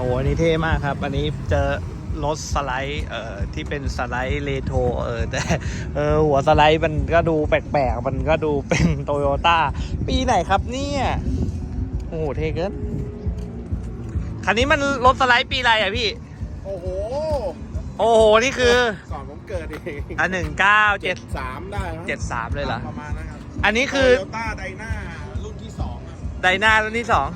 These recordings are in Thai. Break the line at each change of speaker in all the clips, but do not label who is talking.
อ้โหอันนี้เท่มากครับ อันนี้เจอรถสไลด์เอ่อที่เป็นสไลด์เรโทรเออแต่เออหัวสไลด์มันก็ดูแปลกๆ มันก็ดูเป็นโตโยต้าปีไหนครับเนี่ย โอ้โห เท่เกินคันนี้มันรถสไลด์ปีอะไรอะพี่
โอ้โห
โอ้โห นี่คือ
ก่อนผมเกิดเอง
อันหนึ่งเก้าเจ็ด
สามได้มั้ง
เจ็ดสามเลยเหรอ
ประมาณนะครับ
อันนี้คือ
โตโยต้าไดนารุ่นที่สองอะ
ไดนารุ่นที่สอง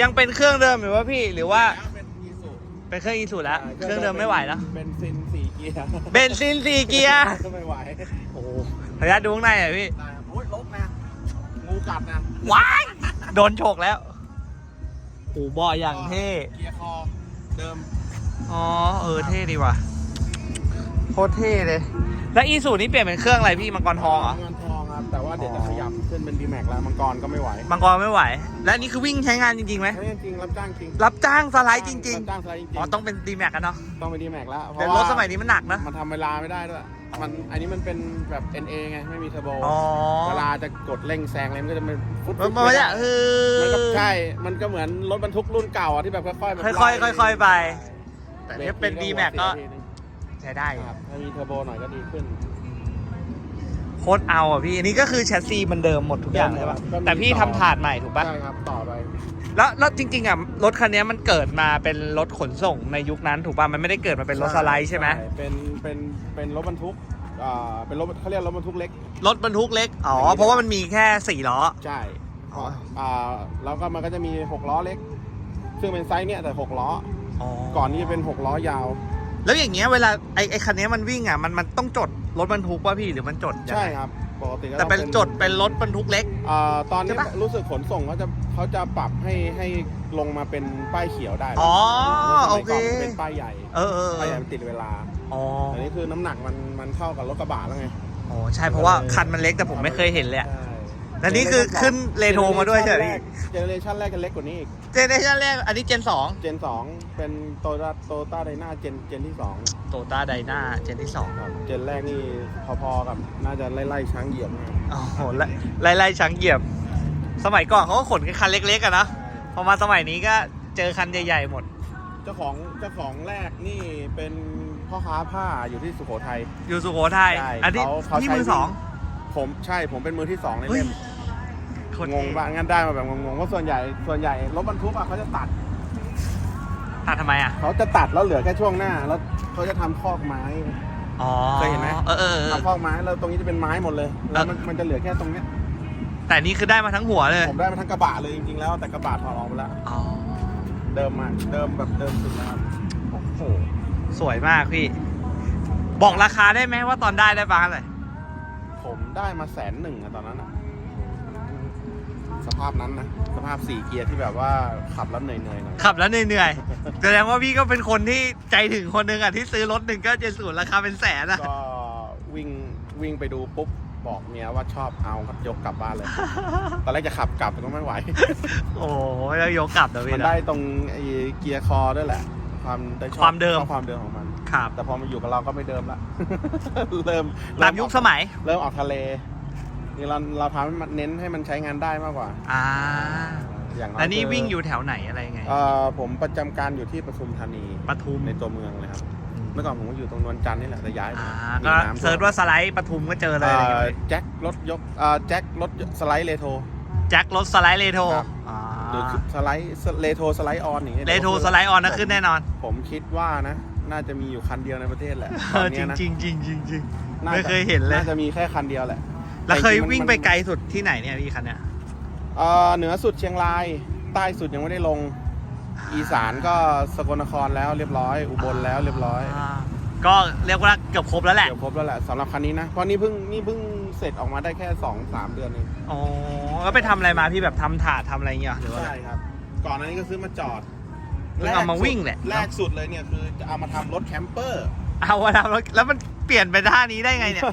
ยังเป็นเครื่องเดิมหรือว่าพี่หรือว่า
แล้วเป็นอีซู
เป็นเครื่องอีสูแล้วเครื่องเดิมไม่ไหวแล้ว
เป็นซินสี่เกียร์
เบนซินสี่เกียร์
ไม่ไหว
โอ้โหขออนุญาตดูข้างในหน่อยพี่
ได้ครับโอ้ยลกนะงูกัดนะ
ว้ายโดนฉกแล้วโอ้บ่ออย่างเท่
เกียร์คอเดิม
อ๋อเออเท่ดีว่ะโคตรเท่เลย แล้วอีสูนี่เปลี่ยนเป็นเครื่องอะไรพี่มังกรทองเหรอ
เงินทอง ครับ แต่ว่าเดี๋ยวจะขยับขึ้นเป็นดีแม็กแล้วมังกรก็ไม่ไหว
มังกรไม่ไหว และนี่คือวิ่งใช้งานจริงๆไหม
ใช่จริงรับจ้างจริง
รับจ้างสไลด์จริง
รับจ้างสไลด์จริง
ๆอ๋อต้องเป็นดีแม็กกันเนาะ
ต้องเป็นดีแม็กแล้วเพ
แต่
ราะ
ร
ว่า
ถสมัยนี้มันหนักนะ
มันทำเวลาไม่ได้ด้วยมันอันนี้มันเป็นแบบ NA ไงไม่มีเทอร์โบ
อ๋อ
เวลาจะกดเร่งแซงอะไรมันก็จะเป็นฟุต
มันมันไม่ใช่เออ
มันก็ใช่ มันก็เหมือนรถบรรทุกรุ่นเก่าอะที่แบบค่อยๆแบบ
ค่อยๆ
ไล่
ค่อยๆไป แต่
บร
ถ้าเป็น
ที
D Max ก็
หัวเสียทีนึง
ใช้ได้อยู่
ครับถ้ามีเทอร์โบหน่อยก็ดีขึ้น
โคตรเอาอะพี่อันนี้ก็คือแชสซีมันเดิมหมดทุกอย่างเลยป่ะ
ก็มี
แต่พี่
ต่อ
ทำถาดใหม่ถูกป่ะ
ใช่ครับต่อไป
แล้วแล้วจริงๆอะรถคันนี้มันเกิดมาเป็นรถขนส่งในยุคนั้นถูกป่ะมันไม่ได้เกิดมาเป็นรถสไลด์ใช่ไหม
เป็นเป็นเป็นรถบรรทุกอ่าเป็นรถเขาเรียกรถบรรทุกเล็ก
รถบรรทุกเล็กอ๋อเพราะว่ามันมีแค่สี่ล้อ
ใช่
อ๋อ
อ่าแล้วก็มันก็จะมีหกล้อเล็ก ซึ่งเป็นไซส์เนี่ยแต่หกล้อ
อ๋อ
ก่อนที่จะเป็นหกล้อยาว
แล้วอย่างเงี้ยเวลาไอ้ไอ้คันนี้มันวิ่งอะมันมันต้องจด รถบรรทุกป่ะพี่หรือมันจดยังไง
ใช่ครับปกติก็
แต่เป็น
อง
จดเป็นรถบรรทุกเล็ก
อ่าตอนนี้
ใช่ปะ
รู้สึกขนส่งเขาจะเขาจะปรับให้ให้ลงมาเป็นป้ายเขียวได้
อ๋อ
ส
โอ
มัย
เค
ก่อนมันเป็นป้ายใหญ่
เออเออเอ
ป้ายให
อ
ญ่มันติดเวลา
อ๋อ
อันนี้คือน้ำหนักมันมันเท่ากับรถกระบะแล้วไง
อ๋อใช่เพราะว่าคันมันเล็กแต่ผมไม่เคยเห็นเลยอะ
ใช่
และนี่คือขึ้นเรโทรมาด้วยใช่ไหมพี่
เจเนเรชันแรกจะเล็กกว่านี้อีก
เจเนอเรชั่นแรกอันนี้เจนสอง
เจนสองเป็นโตโยต้าโตต้าไดนาเจนเจนที่สอง
โตต้าไดนาเจนที่สอง
ครับเจนแรกนี่พอๆกับน่าจะไล่ๆช้างเหยียบนะ
โอ้โหไล่ไล่ไล่ช้างเหยียบ สมัยก่อนเขาก็ขนกันคันเล็กๆกันนะพอมาสมัยนี้ก็เจอคันใหญ่ๆหมด
เจ้าของเจ้าของแรกนี่เป็นพ่อค้าผ้าอยู่ที่สุโขทัย
อยู่สุโขทัย
ใช่
อันนี้
เขาเขา
พี่
ใช้
มือสอง
ผมใช่ผมเป็นมือที่สองใน
เฮ้ย
เล่ม
โคตรง
งบ้างงั้นได้มาแบบงงๆว่าส่วนใหญ่ส่วนใหญ่รถบรรทุกอะเขาจะตัด
ตัดทำไมอะ
เขาจะตัดแล้วเหลือแค่ช่วงหน้า แล้วเขาจะทำคอกไม้
อ๋อ
เคยเห็นไหม
เออเออเออ
ทำคอกไม้แล้วตรงนี้จะเป็นไม้หมดเลยแล้วมันมันจะเหลือแค่ตรงเนี้ย
แต่นี่คือได้มาทั้งหัวเลย
ผมได้มาทั้งกระบะเลยจริงๆแล้วแต่กระบะถอดออกไปแล้ว
อ๋อ
เดิมมาเดิมแบบเดิมสุดแล้วครับ
โอ้โห สวยมากพี่ บอกราคาได้ไหมว่าตอนได้ได้บ้างเลย
ผมได้มาแสนหนึ่งอะตอนนั้นอะ สภาพนั้นนะ สภาพสี่เกียร์ที่แบบว่าขับแล้วเหนื่อยๆหน่อย
ขับแล้วเหนื่อยๆแสดงว่าพี่ก็เป็นคนที่ใจถึงคนหนึ่งอะที่ซื้อรถหนึ่งก็เจ็ดศูนย์ราคาเป็นแสนอะ
ก็วิ่งวิ่งไปดูปุ๊บบอกเมียว่าชอบเอาครับยกกลับบ้านเลย ตอนแรกจะขับกลับแต่ก็ไม่ไหว
โอ้ยแล้วยกกลับนะพี่
มัน
นะ
ได้ตรงไอ้เกียร์คอด้วยแหละ ความได้ชอบ
ความเดิม
ชอบความเดิมของมัน
ครับ
แต่พอมาอยู่กับเราก็ไม่เดิมละ เริ่ม
ตามยุคสมัย
เริ่มออกทะเล นี่เราเราทำให้มันเน้นให้มันใช้งานได้มากกว่า
อ่า
อย่างน้อย
แล้วนี่
คือ
วิ่งอยู่แถวไหนอะไรไง
เอ่อผมประจำการอยู่ที่ปทุมธานี
ปทุม
ในตัวเมืองเลยครับ เมื่อก่อนผมก็อยู่ตรงนวลจันทร์นี่แหละแต่ย้าย
อ่า
มี
ก็
น้ำท่ม
เซิร์ชว่าสไลด์ปทุมก็เจอเลย
เอ่
อะไร
อ
เงี้ย
แจ็ครถยกเอ่อแจ็ครถสไลด์เลโท
แจ็ครถสไลด์เรโทร
ครับ
อ่า
หรือสไลด์เลโทสไลด์ออนอย่างเงี้ย
เรโทรสไลด์ออนนะขึ้นแน่นอน
ผมคิดว่านะ น่าจะมีอยู่คันเดียวในประเทศแหละตอน
จ
เนี้
ริ
ย
ง
นะ
จริงจริงจริงจริง
น่า
ไม่
จะ
เคยเห็นเลย
น่าจะมีแค่คันเดียวแหละ
แล้วเคย
แต่จริงๆมัน
วิ่งไปไกลสุดที่ไหนเนี่ยพี่คันเนี้ย
เอ่อเหนือสุดเชียงราย ใต้สุดยังไม่ได้ลง อีสานก็สกลนครแล้วเรียบร้อย อุบลแล้วเรียบร้อยา
ก็เรียกว่าเกือบครบแล้วแหละ
เดี๋ยวครบแล้วแหละสำหรับคันนี้นะ เพราะนี่เพิ่งนี่เพิ่งเสร็จออกมาได้แค่สองสามเดือนเอง
อ๋อ แล้วไปทำอะไรมาพี่แบบทำถาดทำอะไรเงี้ยหรือว่า
ใช่ครับ ก่อนหน้านี้ก็ซื้อมาจอด
เพิ่งเอามาวิ่งแหละ
แรกสุดเลยเนี่ยคือจะเอามาทำรถแคมเปอร์
เอามาทำแล้วแล้วมันเปลี่ยนเป็นท่านี้ได้ไงเนี่ย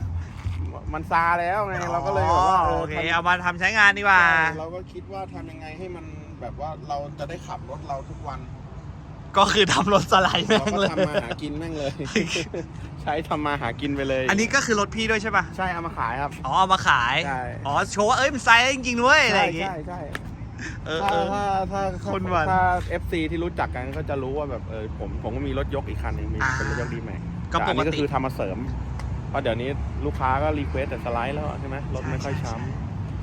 มันซาแล้วไงเราก็เลยแบบว่า
อ๋อโอเค
ทำ
เอามาทำใช้งานดีกว่า
ใช่เราก็คิดว่าทำยังไงให้มันแบบว่าเราจะได้ขับรถเราทุกวัน
ก็คือทำรถสไลด์แม่
เรา
ง
ก็
เลย
ทำมาหากินแม่งเลย ใช้ทำมาหากินไปเลย
อันนี้ก็คือรถพี่ด้วยใช่ป่ะ
ใช่เอามาขายครับ
อ๋อเอามาขาย
ใช่
อ๋อโชว์ว่าเอ้ยมันไซส์ได้จริงๆด้วยอะไร
ใช่
อย่างงี้
ใช่ใช่
เออ
ถ้า
เออ
ถ้าถ้าถ้า
คนวัน
ถ้า FC ที่รู้จักกันก็จะรู้ว่าแบบเออผมผมก็มีรถยกอีกคันหนึงมี
อ่า
เป็นรถยกดีแม็ก
ก็ปก
ก็
ติ
คือทำมาเสริมเพ ราะเดี๋ยวนี้ลูกค้าก็รีเควสแต่สไลด์แล้วใช่ไหมรถไม่ค่อย
ใช่
ช้
ใช่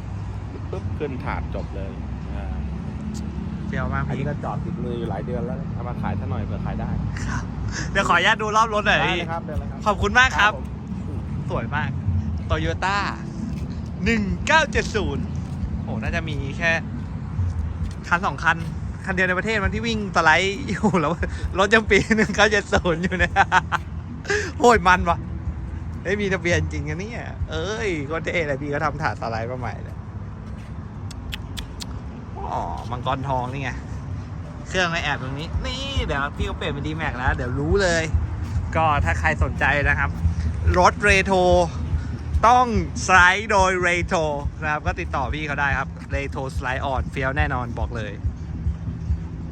ำ
ปุ๊บขึ้นถาดจบเลยอ่า
เฟี้ยวมาก
อัน
พี่
นี้ก็จอดติดมืออยู่หลายเดือนแล้วเอามาขายซะหน่อยเผื่อขายได้
ครับ เดี๋ยวขออนุญาตดูรอบรถหน่อย
ได้
พี่
เลยครับได้เลยครับ
ขอบคุณมากครับ
ผม
สวยมาก โตโยต้าหนึ่งเก้าเจ็ดศูนย์โอ้น่าจะมีแค่ คันสองคัน คันเดียวในประเทศมันที่วิ่งสไลด์อยู่แล้ว รถยังปีหนึ่งเก้าเจ็ดศูนย์อยู่เนี่ย โหยมันวะ เอ้มีทะเบียนจริงอะเนี่ย เอ้ยก็เท่เลยพี่ก็ทำถาดสไลด์มาใหม่เลยอ๋อมังกรทองนี่ไง เครื่องไอแอบตรงนี้ นี่เดี๋ยวพี่ก็เปลี่ยนเป็นดีแม็กแล้ว เดี๋ยวรู้เลย ก็ถ้าใครสนใจนะครับ รถเรโทรต้องสไลด์โดยเรโทรนะครับ ก็ติดต่อพี่เขาได้ครับ เรโทรสไลด์ออนเฟี้ยวแน่นอนบอกเลย